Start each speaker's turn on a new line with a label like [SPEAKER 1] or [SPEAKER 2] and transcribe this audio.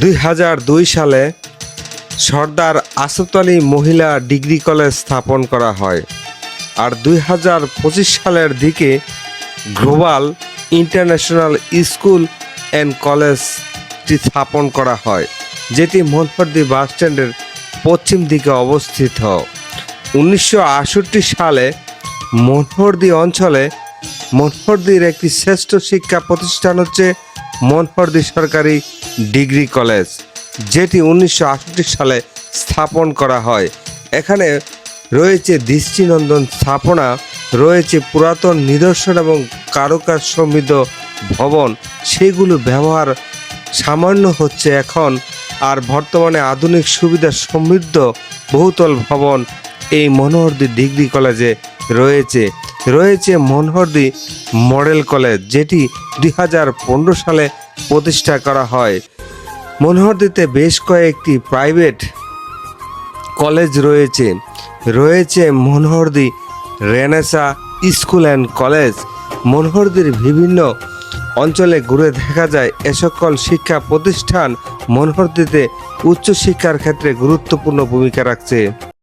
[SPEAKER 1] দুই হাজার দুই সালে সর্দার আসফ আলী মহিলা ডিগ্রি কলেজ স্থাপন করা হয়। আর দুই হাজার পঁচিশ সালের দিকে গ্লোবাল ইন্টারন্যাশনাল স্কুল অ্যান্ড কলেজটি স্থাপন করা হয়, যেটি মনফর্দি বাস স্ট্যান্ডের পশ্চিম দিকে অবস্থিত। উনিশশো আটষট্টি সালে মনফর্দি অঞ্চলে মনফর্দির একটি শ্রেষ্ঠ শিক্ষা প্রতিষ্ঠান হচ্ছে মনফর্দি সরকারি ডিগ্রি কলেজ, যেটি উনিশশো আটষট্টি সালে স্থাপন করা হয়। এখানে রয়েছে দৃষ্টিনন্দন স্থাপনা, রয়েছে পুরাতন নিদর্শন এবং কারুকাজ সমৃদ্ধ ভবন। সেগুলো ব্যবহার সামান্য হচ্ছে এখন, আর বর্তমানে আধুনিক সুবিধা সমৃদ্ধ বহুতল ভবন এই মনোহরদি ডিগ্রি কলেজে রয়েছে। রয়েছে মনোহরদি মডেল কলেজ, যেটি দুই হাজার পনেরো সালে প্রতিষ্ঠা করা হয়। মনোহরদিতে বেশ কয়েকটি প্রাইভেট কলেজ রয়েছে। রয়েছে Manohardi renaissance school and college. মনোহরদির বিভিন্ন অঞ্চলে ঘুরে দেখা যায় এ সকল শিক্ষা প্রতিষ্ঠান মনোহরদিতে উচ্চশিক্ষার ক্ষেত্রে গুরুত্বপূর্ণ ভূমিকা রাখছে।